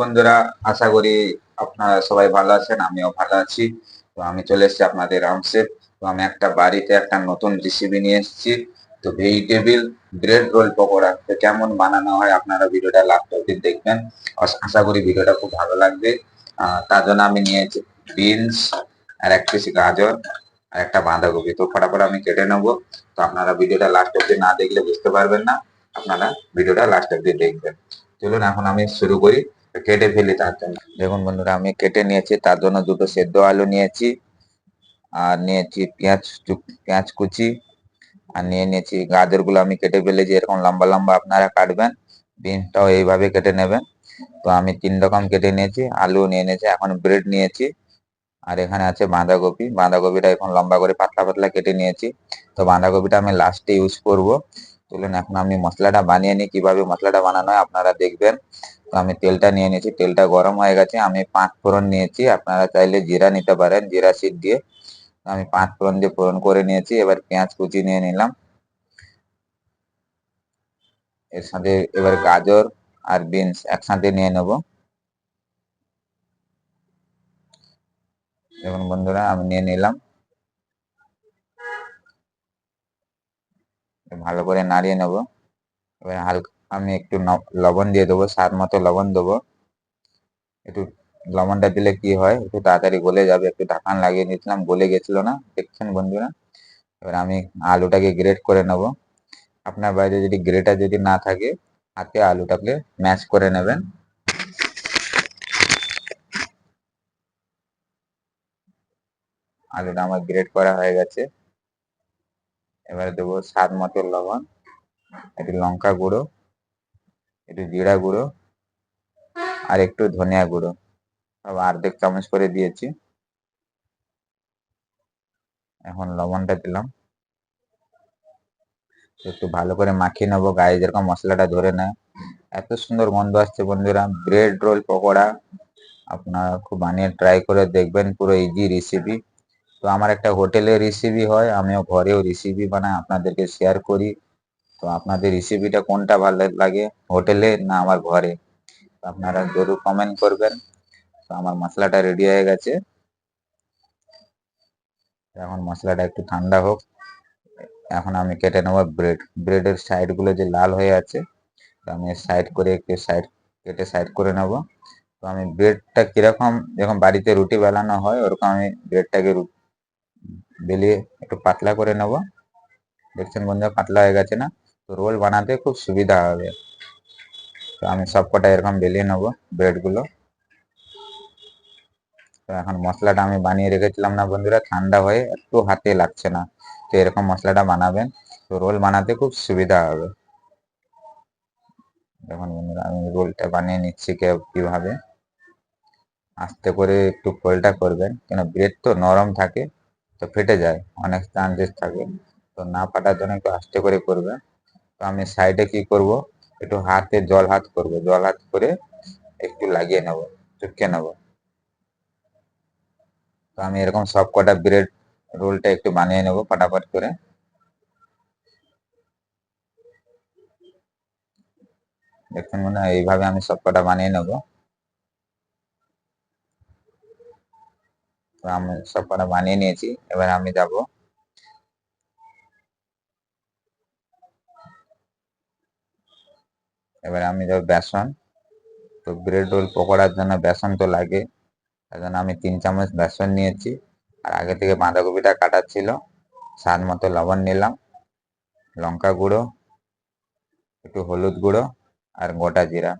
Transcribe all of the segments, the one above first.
বন্ধুরা, আশা করি আপনারা সবাই ভালো আছেন, আমিও ভালো আছি। তো আমি চলে এসেছি আপনাদের রামসে তো আমি একটা বাড়িতে একটা নতুন রেসিপি নিয়ে এসেছি। তো ভেজিটেবিল ব্রেড রোল পকোড়া। তো কেমন বানানো হয় আপনারা ভিডিওটা লাস্ট অব্দি দেখবেন। আশা করি ভিডিওটা খুব ভালো লাগবে। তার জন্য আমি নিয়েছি বিনস আর এক পিস গাজর আর একটা বাঁধাকপি। তো ফটাফট আমি কেটে নেব। তো আপনারা ভিডিওটা লাস্ট অব্দি না দেখলে বুঝতে পারবেন না। আপনারা ভিডিওটা লাস্ট অব্দি দেখবেন। চলুন, এখন আমি শুরু করি। কেটে ফেলি তার জন্য। দেখুন বন্ধুরা, আমি কেটে নিয়েছি, তার জন্য দুটো সেদ্ধ আলু নিয়েছি, আর নিয়েছি পেঁয়াজ পেঁয়াজ কুচি, আর নিয়ে নিয়েছি গাজরগুলো আমি কেটে ফেলেছি, এরকম লম্বা লম্বা আপনারা কাটবেন বিনসটাও এইভাবে কেটে নেবেন। তো আমি তিন রকম কেটে নিয়েছি, আলু নিয়ে নিয়েছি, এখন ব্রেড নিয়েছি, আর এখানে আছে বাঁধাকপি, বাঁধাকপিটা এখন লম্বা করে পাতলা পাতলা কেটে নিয়েছি। তো বাঁধাকপিটা আমি লাস্টে ইউজ করব। চলুন, এখন আমি মশলাটা বানিয়ে নিই, কীভাবে মশলাটা বানানো হয় আপনারা দেখবেন। আমি তেলটা নিয়ে নিয়েছি, তেলটা গরম হয়ে গেছে, আমি পাঁচ ফোড়ন নিয়েছি, আপনারা চাইলে জিরা নিতে পারেন, জিরা সিড দিয়ে। আমি পাঁচ ফোড়ন দিয়ে ফোড়ন করে নিয়েছি, এবার পেঁয়াজ কুচি নিয়ে নিলাম। এর সাথে এবার গাজর আর বিনস একসাথে নিয়ে নেব। দেখুন বন্ধুরা, আমি নিয়ে নিলাম। ভালো করে নাড়িয়ে নেব। এবার হালকা আমি একটু লবণ দিয়ে দেবো, স্বাদ মতো লবণ দেবো। একটু লবণটা দিলে কি হয়, একটু তাড়াতাড়ি গলে যাবে, একটু ঢাকান লাগিয়ে নিয়েছিলাম, গলে গেছিল না, দেখছেন বন্ধুরা? এবার আমি আলুটাকে গ্রেট করে নেব। আপনার বাড়িতে যদি গ্রেটার যদি না থাকে, হাতে আলুটাকে ম্যাশ করে নেবেন। আলুটা আমার গ্রেট করা হয়ে গেছে। এবারে দেবো স্বাদ মতো লবণ, একটু লঙ্কা গুঁড়ো। একটু জিরা গুঁড়ো আর একটু ধনিয়া গুঁড়ো। সব অর্ধেক চামচ করে দিয়েছি। এখন লবণটা দিলাম। একটু ভালো করে মাখিয়ে নেব। গায়ে যেরকম মশলাটা ধরে নেয়। এত সুন্দর গন্ধ আসছে বন্ধুরা। ব্রেড রোল পকোড়া আপনারা খুব বানিয়ে ট্রাই করে দেখবেন। পুরো ইজি রেসিপি তো আমার একটা হোটেলের রেসিপি হয়। আমিও ঘরেও রেসিপি বানাই। আপনাদেরকে শেয়ার করি। তো আপনাদের রেসিপিটা কোনটা ভালো লাগে? হোটেলে না আমার ঘরে? আপনারা জরুর কমেন্ট করবেন। তো আমার মশলাটা রেডি হয়ে গেছে। এখন মশলাটা একটু ঠান্ডা হোক। এখন আমি কেটে নেব ব্রেড ব্রেডের সাইডগুলো যে লাল হয়ে আছে আমি সাইড করে একটু সাইড কেটে সাইড করে নেব। তো আমি ব্রেডটা কীরকম, যখন বাড়িতে রুটি বানানো হয়, ওরকম আমি ব্রেডটাকে বেলিয়ে একটু পাতলা করে নেব। দেখছেন বন্ধুরা, পাতলা হয়ে গেছে না? তো রোল বানাতে খুব সুবিধা হবে। তো আমি সব কটা এরকম বেলিয়ে নেব ব্রেডগুলো। তো এখন মশলাটা আমি বানিয়ে রেখেছিলাম না বন্ধুরা, ঠান্ডা হয়ে একটু হাতে লাগছে না। তো এরকম মশলাটা বানাবেন, তো রোল বানাতে খুব সুবিধা হবে। দেখুন বন্ধুরা, আমি রোলটা বানিয়ে নিচ্ছি কীভাবে। আস্তে করে একটু ফোল্ডটা করবেন, কেন ব্রেড তো নরম থাকে, তো ফেটে যায়, অনেক চান্সেস থাকে। তো না ফাটার জন্য একটু আস্তে করে করবে তো আমি সাইডে কি করব? একটু হাতে জল হাত করব। জল হাত করে একটু লাগিয়ে নেব, চুটকে নেব। তো আমি এরকম সব কটা ব্রেড রোলটা একটু বানিয়ে নেব ফটাফট করে। দেখুন মনে হয় এইভাবে আমি সব কটা বানিয়ে নেব। তো আমি সব কটা বানিয়ে নিয়েছি। এবার আমি যাব এবার আমি যাব বেসন। তো ব্রেড রোল পকোড়ার জন্য বেসন তো লাগে। তার জন্য আমি তিন চামচ বেসন নিয়েছি। আর আগে থেকে বাঁধাকপিটা কাটা ছিল। স্বাদ মতো লবণ নিলাম। লঙ্কা গুঁড়ো, একটু হলুদ গুঁড়ো আর গোটা জিরা।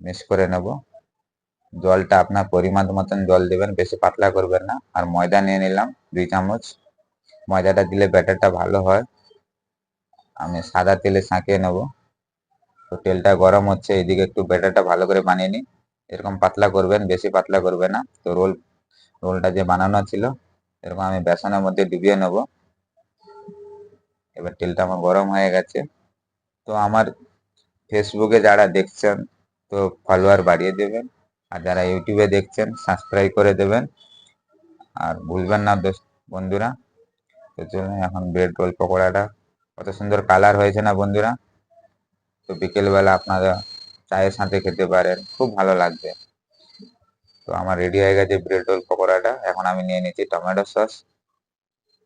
মিক্স করে নেব। জলটা আপনার পরিমাণ মতন জল দেবেন, বেশি পাতলা করবেন না। আর ময়দা নিয়ে নিলাম দুই চামচ। ময়দাটা দিলে ব্যাটারটা ভালো হয়। আমি সাদা তেলে ছাঁকিয়ে নেব। তো তেলটা গরম হচ্ছে, এদিকে একটু ব্যাটারটা ভালো করে বানিয়ে নিই। এরকম পাতলা করবেন, বেশি পাতলা করবে না। তো রোল, রোলটা যে বানানো ছিল, এরকম আমি বেসনের মধ্যে ডুবিয়ে নেব। এবার তেলটা আমার গরম হয়ে গেছে। তো আমার ফেসবুকে যারা দেখছেন, তো ফলোয়ার বাড়িয়ে দেবেন। আর যারা ইউটিউবে দেখছেন সাবস্ক্রাইব করে দেবেন। আর ভুলবেন না দোস্ত, বন্ধুরা। তো চলুন এখন ব্রেড রোল পকোড়াটা, কত সুন্দর কালার হয়েছে না বন্ধুরা? তো বিকেলবেলা আপনারা চায়ের সাথে খেতে পারেন, খুব ভালো লাগবে। তো আমার রেডি হয়ে গেছে ব্রেড রোল পকোড়াটা, এখন আমি নিয়ে নিচ্ছি টমেটো সস।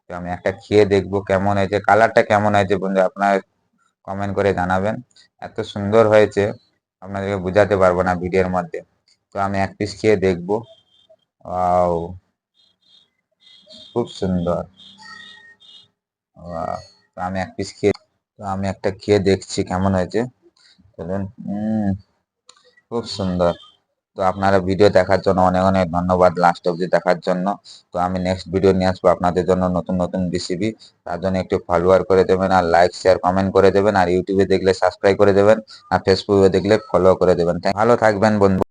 তো আমি একটা খেয়ে দেখব কেমন হয়েছে, কালারটা কেমন হয়েছে বন্ধু, আপনারা কমেন্ট করে জানাবেন। এত সুন্দর হয়েছে, আপনাদেরকে বোঝাতে পারব না ভিডিওর মধ্যে। তো আমি এক পিস খেয়ে দেখব। খুব সুন্দর। আমি এক পিস খেয়ে তো আমি একটা খেয়ে দেখছি কেমন হয়েছে। চলুন খুব সুন্দর। তো আপনারা ভিডিও দেখার জন্য অনেক অনেক ধন্যবাদ লাস্ট অবধি দেখার জন্য। তো আমি নেক্সট ভিডিও নিয়ে আসব আপনাদের জন্য নতুন নতুন রেসিপি তার জন্য একটু ফলোয়ার করে দেবেন আর লাইক শেয়ার কমেন্ট করে দেবেন। আর ইউটিউবে দেখলে সাবস্ক্রাইব করে দেবেন। আর ফেসবুকে দেখলে ফলো করে দেবেন। ভালো থাকবেন বন্ধু।